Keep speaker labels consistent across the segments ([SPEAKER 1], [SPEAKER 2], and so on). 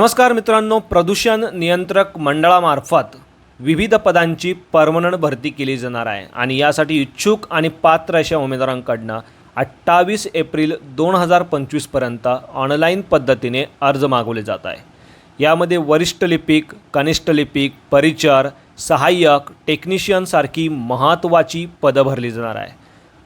[SPEAKER 1] नमस्कार मित्रांनो प्रदूषण नियंत्रक मंडळामार्फत विविध पदांची परमनंट भरती केली जाणार आहे. आणि यासाठी इच्छुक आणि पात्र अशा उमेदवारांकडनं अठ्ठावीस एप्रिल दोन हजार पंचवीसपर्यंत ऑनलाईन पद्धतीने अर्ज मागवले जात आहे. यामध्ये वरिष्ठ लिपिक कनिष्ठ लिपिक परिचर सहाय्यक टेक्निशियनसारखी महत्त्वाची पदं भरली जाणार आहे.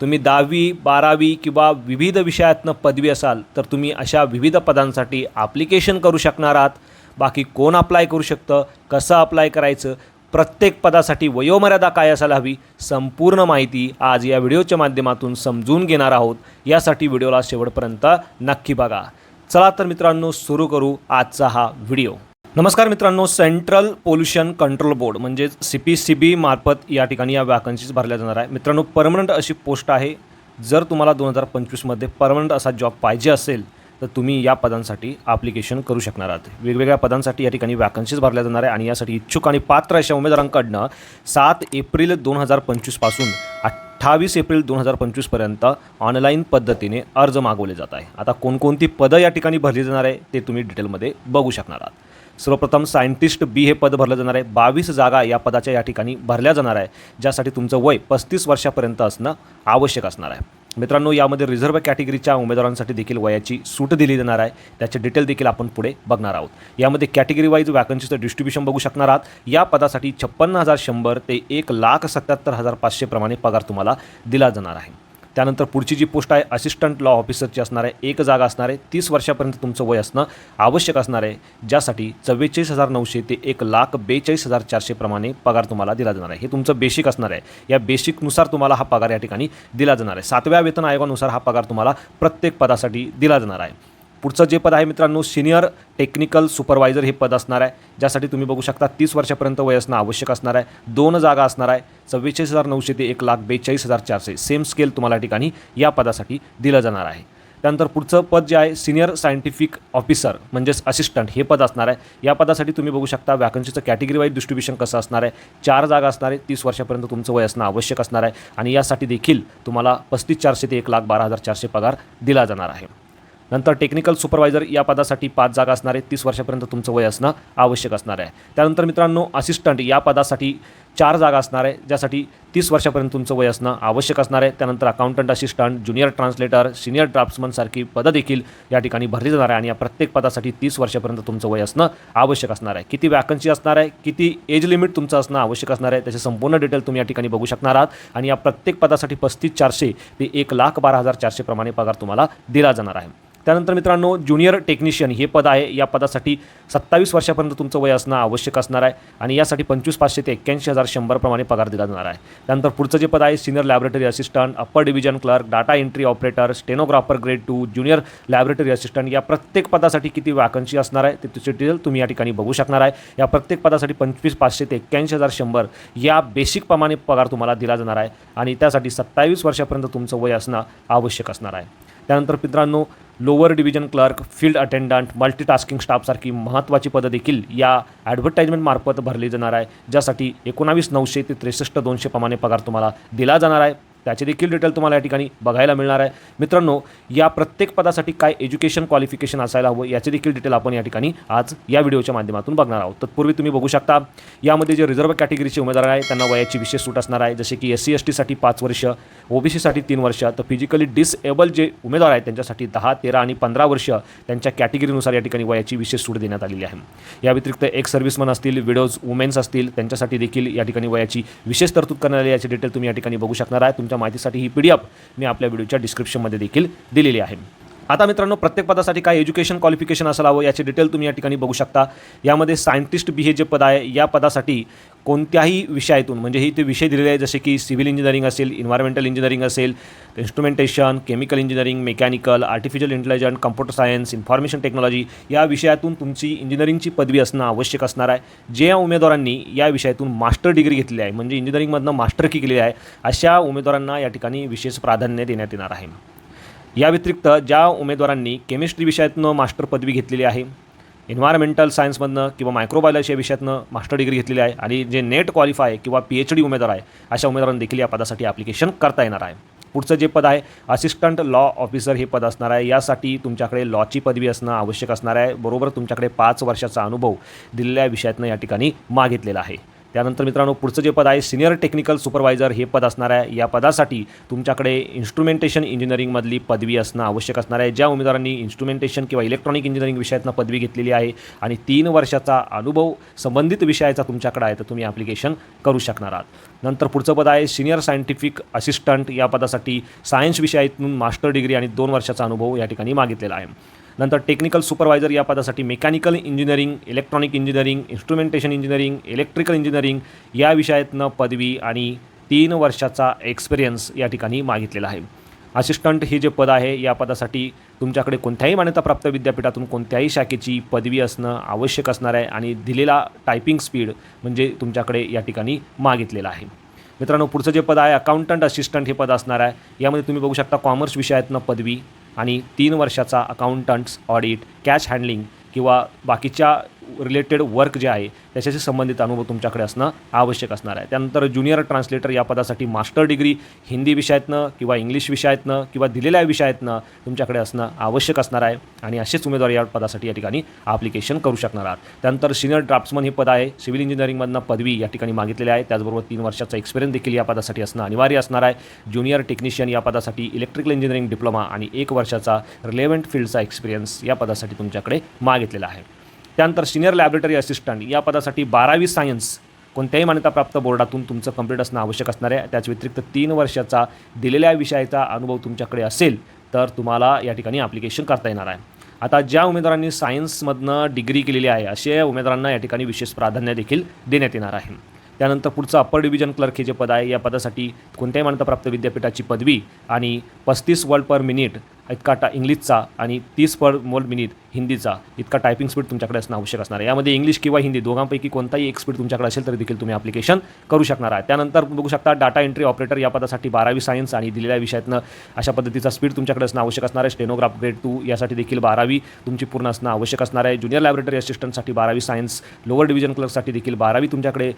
[SPEAKER 1] तुम्ही दहावी बारावी किंवा विविध विषयातनं पदवी असाल तर तुम्ही अशा विविध पदांसाठी ॲप्लिकेशन करू शकणार आहात. बाकी कोण अप्लाय करू शकतं कसं अप्लाय करायचं प्रत्येक पदासाठी वयोमर्यादा काय असायला हवी संपूर्ण माहिती आज या व्हिडिओच्या माध्यमातून समजून घेणार आहोत. यासाठी व्हिडिओला शेवटपर्यंत नक्की बघा. चला तर मित्रांनो सुरू करू आजचा हा व्हिडिओ. नमस्कार मित्रांनो सेंट्रल पोल्युशन कंट्रोल बोर्ड म्हणजेच सी पी सी बी मार्फत या ठिकाणी या वॅकन्सीज भरल्या जाणार आहे मित्रांनो परमनंट अशी पोस्ट आहे. जर तुम्हाला दोन हजार पंचवीसमध्ये परमनंट असा जॉब पाहिजे असेल तर तुम्ही या पदांसाठी ॲप्लिकेशन करू शकणार आहात. वेगवेगळ्या पदांसाठी या ठिकाणी वॅकन्सीज भरल्या जाणार आहे आणि यासाठी इच्छुक आणि पात्र अशा उमेदवारांकडनं सात एप्रिल दोन हजार पंचवीसपासून अठ्ठावीस एप्रिल दोन हजार पंचवीसपर्यंत ऑनलाईन पद्धतीने अर्ज मागवले जात आहे आता कोणकोणती पदं या ठिकाणी भरली जाणार आहे ते तुम्ही डिटेलमध्ये बघू शकणार आहात. सर्वप्रथम सायंटिस्ट बी हे पद भरलं जाणार आहे. बावीस जागा या पदाच्या या ठिकाणी भरल्या जाणार आहे ज्यासाठी तुमचं वय पस्तीस वर्षापर्यंत असणं आवश्यक असणार आहे. मित्रांनो यामध्ये रिझर्व्ह कॅटेगरीच्या उमेदवारांसाठी देखील वयाची सूट दिली जाणार आहे. त्याचे डिटेल देखील आपण पुढे बघणार आहोत. यामध्ये कॅटेगरी वाईज वॅकन्सीचं डिस्ट्रीब्युशन बघू शकणार आहात. या पदासाठी छप्पन्न हजार शंभर ते एक लाख सत्याहत्तर हजार पाचशे प्रमाणे पगार तुम्हाला दिला जाणार आहे. त्यानंतर पुढची जी पोस्ट आहे असिस्टंट लॉ ऑफिसरची असणार आहे एक जागा असणार आहे तीस वर्षापर्यंत तुमचं वय असणं आवश्यक असणार आहे ज्यासाठी चव्वेचाळीस हजार नऊशे ते एक लाख बेचाळीस हजार चारशे प्रमाणे पगार तुम्हाला दिला जाणार आहे. हे तुमचं बेसिक असणार आहे. या बेसिकनुसार तुम्हाला हा पगार या ठिकाणी दिला जाणार आहे. सातव्या वेतन आयोगानुसार हा पगार तुम्हाला प्रत्येक पदासाठी दिला जाणार आहे. पुढचं जे पद आहे मित्रांनो सिनियर टेक्निकल सुपरवायझर हे पद असणार आहे. ज्यासाठी तुम्ही बघू शकता तीस वर्षापर्यंत वय असणं आवश्यक असणार आहे. दोन जागा असणार आहे. चव्वेचाळीस हजार नऊशे ते एक लाख बेचाळीस हजार चारशे. सेम स्केल तुम्हाला या ठिकाणी या पदासाठी दिलं जाणार आहे. त्यानंतर पुढचं पद जे आहे सिनियर सायंटिफिक ऑफिसर म्हणजेच असिस्टंट हे पद असणार आहे. या पदासाठी तुम्ही बघू शकता वॅकन्सीचं कॅटेगरी वाईज डिस्ट्रीब्युशन कसं असणार आहे. चार जागा असणार आहे. तीस वर्षापर्यंत तुमचं वय असणं आवश्यक असणार आहे. आणि यासाठी देखील तुम्हाला पस्तीस चारशे ते एक लाख बारा हजार चारशे पगार दिला जाणार आहे. नंतर टेक्निकल सुपरवायझर या पदासाठी पाच जागा असणार आहे तीस वर्षापर्यंत तुमचं वय असणं आवश्यक असणार आहे. त्यानंतर मित्रांनो असिस्टंट या पदासाठी चार जागा असणार आहे ज्यासाठी तीस वर्षापर्यंत तुमचं वय असणं आवश्यक असणार आहे. त्यानंतर अकाउंटंट असिस्टंट ज्युनियर ट्रान्सलेटर सिनियर ड्राफ्ट्समनसारखी पदं देखील या ठिकाणी भरली जाणार आहे आणि या प्रत्येक पदासाठी तीस वर्षापर्यंत तुमचं वय असणं आवश्यक असणार आहे. किती वॅकन्सी असणार आहे किती एज लिमिट तुमचं असणं आवश्यक असणार आहे त्याचे संपूर्ण डिटेल तुम्ही या ठिकाणी बघू शकणार आहात. आणि या प्रत्येक पदासाठी पस्तीस चारशे ते एक लाख बारा हजार चारशेप्रमाणे पगार तुम्हाला दिला जाणार आहे. त्यानंतर मित्रांनो ज्युनियर टेक्निशियन हे पद आहे. या पदासाठी सत्तावीस वर्षापर्यंत तुमचं वय असणं आवश्यक असणार आहे आणि यासाठी पंचवीस पाचशे ते एक्क्याऐंशी हजार शंभरप्रमाणे पगार दिला जाणार आहे. त्यानंतर पुढचं जे पद आहे senior laboratory assistant upper division clerk data entry operator stenographer grade two junior laboratory assistant या प्रत्येक पदासाठी किती वॅकन्सी असणार आहे ते तुमचे डिटेल तुम्ही या ठिकाणी बघू शकणार आहे. या प्रत्येक पदासाठी पंचवीस पाचशे ते एक्क्याऐंशी हजार शंभर या बेसिकप्रमाणे पगार तुम्हाला दिला जाणार आहे आणि त्यासाठी सत्तावीस वर्षापर्यंत तुमचं वय असणं आवश्यक असणार आहे. त्यानंतर मित्रांनो lower division clerk field attendant multitasking स्टाफसारखी महत्त्वाची पदं देखील या ॲडव्हर्टाईजमेंटमार्फत भरली जाणार आहे. ज्यासाठी एकोणावीस नऊशे ते त्रेसष्ट दोनशे प्रमाणे पगार तुम्हाला दिला जाणार आहे. त्याचे देखील डिटेल तुम्हाला या ठिकाणी बघायला मिळणार आहे. मित्रांनो या प्रत्येक पदासाठी काय एज्युकेशन क्वालिफिकेशन असायला हवं याचे देखील डिटेल आपण या ठिकाणी आज या व्हिडिओच्या माध्यमातून बघणार आहोत. तत्पूर्वी तुम्ही बघू शकता यामध्ये जे रिझर्व्ह कॅटेगरीचे उमेदवार आहे त्यांना वयाची विशेष सूट असणार आहे. जसे की एस सी एस टीसाठी पाच वर्ष ओबीसीसाठी तीन वर्ष तर फिजिकली डिसेबल जे उमेदवार आहेत त्यांच्यासाठी दहा तेरा आणि पंधरा वर्ष त्यांच्या कॅटेगरीनुसार या ठिकाणी वयाची विशेष सूट देण्यात आलेली आहे. या व्यतिरिक्त एक सर्व्हिसमन असतील विडोज वुमेन्स असतील त्यांच्यासाठी देखील या ठिकाणी वयाची विशेष तरतूद करण्यात आली याचे डिटेल तुम्ही या ठिकाणी बघू शकणार आहे. तुमच्या माहितीसाठी ही पी डी एफ मी आपल्या व्हिडिओच्या डिस्क्रिप्शनमध्ये देखील दिलेली आहे. आता मित्रांनो प्रत्येक पदासाठी काय एज्युकेशन क्वालिफिकेशन असायला हवं याचे डिटेल तुम्ही या ठिकाणी बघू शकता. यामध्ये सायंटिस्ट बी हे जे पद आहे. या पदासाठी कोणत्याही विषयातून म्हणजे हे ते विषय दिलेले आहे जसे की सिव्हिल इंजिनिअरिंग असेल इन्व्हायरमेंटल इंजिनिअरिंग असेल instrumentation chemical engineering mechanical artificial intelligent computer science information technology या विषयातून तुमची इंजिनिअरिंगची पदवी असणं आवश्यक असणार आहे. जे उमेदवारांनी या विषयातून मास्टर डिग्री घेतली आहे म्हणजे इंजिनिअरिंगमधनं मास्टर की केलेली आहे अशा उमेदवारांना या ठिकाणी विशेष प्राधान्य देण्यात येणार आहे. या व्यतिरिक्त ज्या उमेदवारांनी केमिस्ट्री विषयातनं मास्टर पदवी घेतलेली आहे एन्व्हायरमेंटल सायन्समधनं किंवा मायक्रोबायोलॉजी या विषयातनं मास्टर डिग्री घेतलेली आहे आणि जे नेट क्वालिफाय किंवा पी एच डी उमेदवार आहे अशा उमेदवारांना देखील या पदासाठी ॲप्लिकेशन करता येणार आहे. पुढचं जे पद आहे असिस्टंट लॉ ऑफिसर हे पद असणार आहे. यासाठी तुमच्याकडे लॉची पदवी असणं आवश्यक असणार आहे. बरोबर तुमच्याकडे पाच वर्षाचा अनुभव दिलेल्या विषयातनं या ठिकाणी मागितलेला आहे. त्यानंतर मित्रांनो पुढचं जे पद आहे सिनियर टेक्निकल सुपरवायझर हे पद असणार आहे. या पदासाठी तुमच्याकडे इन्स्ट्रुमेंटेशन इंजिनिअरिंगमधली पदवी असणं आवश्यक असणार आहे. ज्या उमेदवारांनी इन्स्ट्रुमेंटेशन किंवा इलेक्ट्रॉनिक इंजिनिअरिंग विषयातनं पदवी घेतलेली आहे आणि तीन वर्षाचा अनुभव संबंधित विषयाचा तुमच्याकडे आहे तर तुम्ही ॲप्लिकेशन करू शकणार आहात. नंतर पुढचं पद आहे सिनियर सायंटिफिक असिस्टंट या पदासाठी सायन्स विषयातून मास्टर डिग्री आणि दोन वर्षाचा अनुभव या ठिकाणी मागितलेला आहे. नंतर टेक्निकल सुपरवायझर या पदासाठी mechanical engineering electronic engineering instrumentation engineering electrical engineering या विषयातनं पदवी आणि तीन वर्षाचा एक्सपिरियन्स या ठिकाणी मागितलेला आहे. असिस्टंट हे जे पद आहे या पदासाठी तुमच्याकडे कोणत्याही मान्यताप्राप्त विद्यापीठातून कोणत्याही शाखेची पदवी असणं आवश्यक असणार आहे आणि दिलेला टायपिंग स्पीड म्हणजे तुमच्याकडे या ठिकाणी मागितलेला आहे. मित्रांनो पुढचं जे पद आहे अकाउंटंट असिस्टंट हे पद असणार आहे. यामध्ये तुम्ही बघू शकता कॉमर्स विषयातनं पदवी आणि तीन वर्षाचा अकाउंटंट्स ऑडिट कॅश हँडलिंग किंवा बाकीच्या रिलेटेड वर्क जे आहे त्याच्याशी संबंधित अनुभव तुमच्याकडे असणं आवश्यक असणार आहे. त्यानंतर ज्युनियर ट्रान्सलेटर या पदासाठी मास्टर डिग्री हिंदी विषयातनं किंवा इंग्लिश विषयातनं किंवा दिलेल्या विषयातनं तुमच्याकडे असणं आवश्यक असणार आहे आणि असेच उमेदवार या पदासाठी या ठिकाणी ॲप्लिकेशन करू शकणार आहात. त्यानंतर सिनियर ड्राफ्ट्समन हे पद आहे. सिव्हिल इंजिनिअरिंगमधनं पदवी या ठिकाणी मागितलेली आहे. त्याचबरोबर तीन वर्षाचा एक्सपिरियन्स देखील या पदासाठी असणं अनिवार्य असणार आहे. ज्युनियर टेक्निशियन या पदासाठी इलेक्ट्रिकल इंजिनिअरिंग डिप्लोमा आणि एक वर्षाचा रिलेव्हंट फील्डचा एक्सपिरियन्स या पदासाठी तुमच्याकडे मागितलेला आहे. त्यानंतर सिनियर लॅबोरेटरी असिस्टंट या पदासाठी बारावी सायन्स कोणत्याही मान्यताप्राप्त बोर्डातून तुमचं कंप्लीट असणं आवश्यक असणार आहे. त्याच व्यतिरिक्त तीन वर्षाचा दिलेल्या विषयाचा अनुभव तुमच्याकडे असेल तर तुम्हाला या ठिकाणी ॲप्लिकेशन करता येणार आहे. आता ज्या उमेदवारांनी सायन्समधनं डिग्री केलेली आहे अशा उमेदवारांना या ठिकाणी विशेष प्राधान्य देखील देण्यात येणार आहे. त्यानंतर पुढचं अप्पर डिव्हिजन क्लर्क हे जे पद आहे या पदासाठी कोणत्याही मान्यताप्राप्त विद्यापीठाची पदवी आणि पस्तीस वर्ड पर मिनिट इतका टा इंग्लिशचा आणि तीस पर वर्ड मिनिट हिंदीचा इतका टायपिंग स्पीड तुमच्याकडे असणं आवश्यक असणार आहे. यामध्ये इंग्लिश किंवा हिंदी दोघांपैकी कोणताही एक स्पीड तुमच्याकडे असेल तरी देखील तुम्ही ॲप्लिकेशन करू शकणार आहे त्यानंतर बघू शकता डाटा एंट्री ऑपरेटर या पदासाठी बारावी सायन्स आणि दिलेल्या विषयातनं अशा पद्धतीचा स्पीड तुमच्याकडे असणं आवश्यक असणार आहे. स्टेनोग्राफ ग्रेड टू यासाठी देखील बारावी तुमची पूर्ण असणं आवश्यक असणार आहे. ज्युनियर लॅबोरेटरी असिस्टंटसाठी बारावी सायन्स लोअर डिव्हिजन क्लर्कसाठी देखील बारावी तुमच्याकडे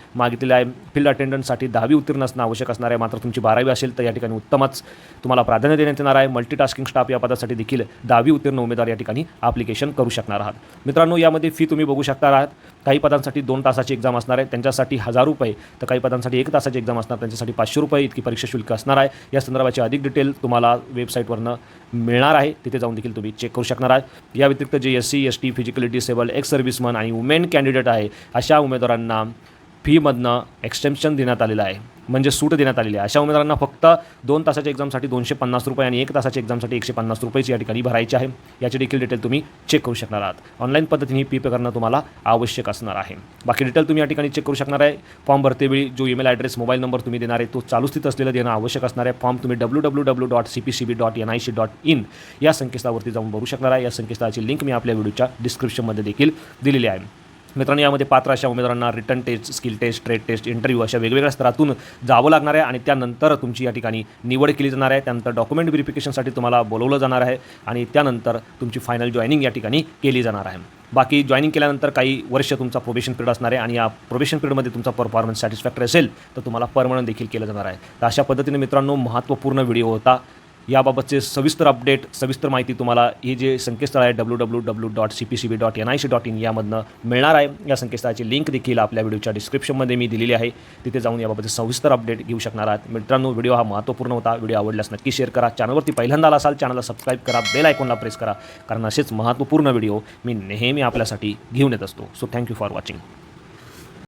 [SPEAKER 1] दिलेला आहे. फील्ड अटेंडंटसाठी दहावी उत्तीर्ण असणं आवश्यक असणार आहे. मात्र तुमची बारावी असेल तर या ठिकाणी उत्तमच तुम्हाला प्राधान्य देण्यात येणार आहे. मल्टीटास्किंग स्टाफ या पदासाठी देखील दहावी उत्तीर्ण उमेदवार या ठिकाणी ॲप्लिकेशन करू शकणार आहात. मित्रांनो यामध्ये फी तुम्ही बघू शकणार आहात. काही पदांसाठी दोन तासाची एक्झाम असणार आहे. त्यांच्यासाठी हजार रुपये तर काही पदांसाठी एक तासाची एक्झाम असणार. त्यांच्यासाठी पाचशे रुपये इतकी परीक्षा शुल्क असणार आहे. या संदर्भाची अधिक डिटेल तुम्हाला वेबसाईटवरनं मिळणार आहे. तिथे जाऊन देखील तुम्ही चेक करू शकणार आहात. या व्यतिरिक्त जे S C S T physically disable ex serviceman आणि वुमेन कॅन्डिडेट आहे अशा उमेदवारांना फीमधनं एक्सटेन्शन देण्यात आलेलं आहे. म्हणजे सूट देण्यात आलेली आहे. अशा उमेदवारांना फक्त दोन तासाच्या एक्झामसाठी दोनशे पन्नास रुपये आणि एक तासाच्या एक्झामसाठी एकशे पन्नास रुपयाची या ठिकाणी भरायची आहे. याची देखील डिटेल तुम्ही चेक करू शकणार आहात. ऑनलाईन पद्धतीने ही पी पे करणं तुम्हाला आवश्यक असणार आहे. बाकी डिटेल तुम्ही या ठिकाणी चेक करू शकणार आहे. फॉर्म भरतेवेळी जो ईमेल ॲड्रेस मोबाईल नंबर तुम्ही देणार आहे तो चालू स्थित असलेला देणं आवश्यक असणार आहे. फॉर्म तुम्ही W W W dot C P C B dot N I C dot in या संकेतस्थळावरती जाऊन भरू शकणार आहे. या संकेतस्थळाची लिंक मी आपल्या व्हिडिओच्या डिस्क्रिप्शनमध्ये देखील दिलेली आहे. मित्रांनो यामध्ये पात्र अशा उमेदवारांना written test skill test trade test interview अशा वेगवेगळ्या स्तरातून जावं लागणार आहे आणि त्यानंतर तुमची या ठिकाणी निवड केली जाणार आहे. त्यानंतर डॉक्युमेंट व्हेरिफिकेशनसाठी तुम्हाला बोलवलं जाणार आहे आणि त्यानंतर तुमची फायनल जॉईनिंग या ठिकाणी केली जाणार आहे. बाकी जॉईनिंग केल्यानंतर काही वर्ष तुमचा प्रोबेशन पिरियड असणार आहे आणि या प्रोबेशन पिरियडमध्ये तुमचा परफॉर्मन्स सॅटिस्फॅक्टरी असेल तर तुम्हाला परमनंट देखील केलं जाणार आहे. तर अशा पद्धतीने मित्रांनो महत्त्वपूर्ण व्हिडिओ होता. याबाबतचे सविस्तर अपडेट सविस्तर माहिती तुम्हाला हे जे संकेतस्थळ आहे W W W dot C P C B dot N I C dot in यामधनं मिळणार आहे. या संकेतस्थळाची लिंक देखील आपल्या व्हिडिओच्या डिस्क्रिप्शनमध्ये मी दिलेली आहे. तिथे जाऊन याबाबतचे सविस्तर अपडेट घेऊ शकणार आहात. मित्रांनो व्हिडिओ हा महत्त्वपूर्ण होता. व्हिडिओ आवडल्यास नक्की शेअर करा. चॅनलवरती पहिल्यांदा आला असाल चॅनलला सबस्क्राईब करा. बेल आयकॉनला प्रेस करा. कारण असेच महत्त्वपूर्ण व्हिडिओ मी नेहमी आपल्यासाठी घेऊन येत असतो. So thank you for watching